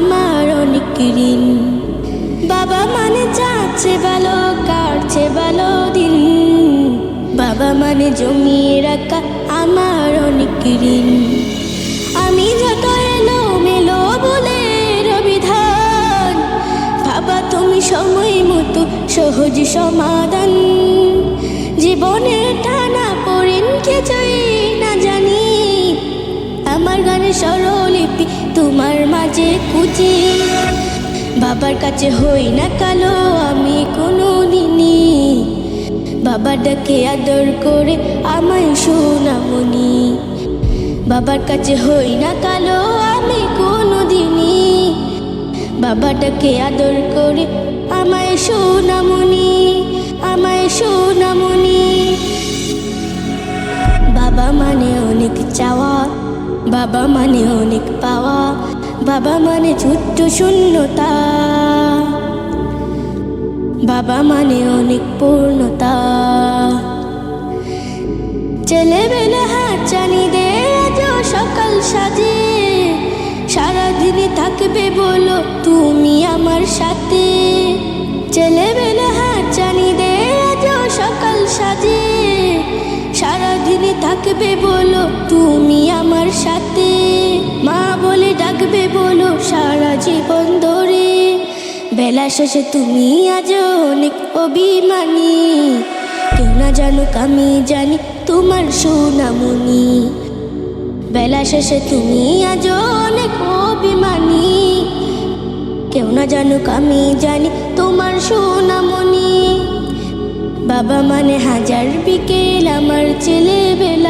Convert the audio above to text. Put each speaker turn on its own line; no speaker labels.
আমার অনেক ঋণ। বাবা মানে যাচ্ছে ভালো, কাটছে ভালো দিন। বাবা মানে জমিয়ে রাখা আমার অনেক ঋণ। আমি যত এলো মেলো বলে রবিধান বাবা তুমি সময় মতো সহজ সমাধান। জীবনের টানা পড়েন কিছুই না জানি, আমার গানে স্বরলিপি বাবার কাছে হই না কালো, আমি কোনো দিনই বাবার ডাকে আদর করে আমায় সোনামণি বাবার কাছে হই না কালো, আমি কোনো দিনই বাবাটাকে আদর করে আমায় সোনামণি আমায় সোনামণি বাবা মানে অনেক চাওয়া, বাবা মানে অনেক পাওয়া। বাবা মানে ছোট্ট শূন্যতা। বাবা মানে অনেক পূর্ণতা। ছেলেবেলা হাত জানি দে সকাল সাজে। সারাদিনে থাকবে বলো তুমি আমার সাথে। ছেলেবেলা হাত জানি দে সকাল সাজে। সারাদিনে থাকবে বলো তুমি আমার সাথে। মা ডাকবে বলো সারা জীবন ধরে। বেলা শেষে তুমি আজ অনেক অভিমানী। কেউ না জানুক আমি জানি তোমার সোনামণি বেলা শেষে তুমি আজ অনেক অভিমানী। কেউ না জানুক আমি জানি তোমার সোনামণি বাবা মানে হাজার বিকেল আমার ছেলেবেলা।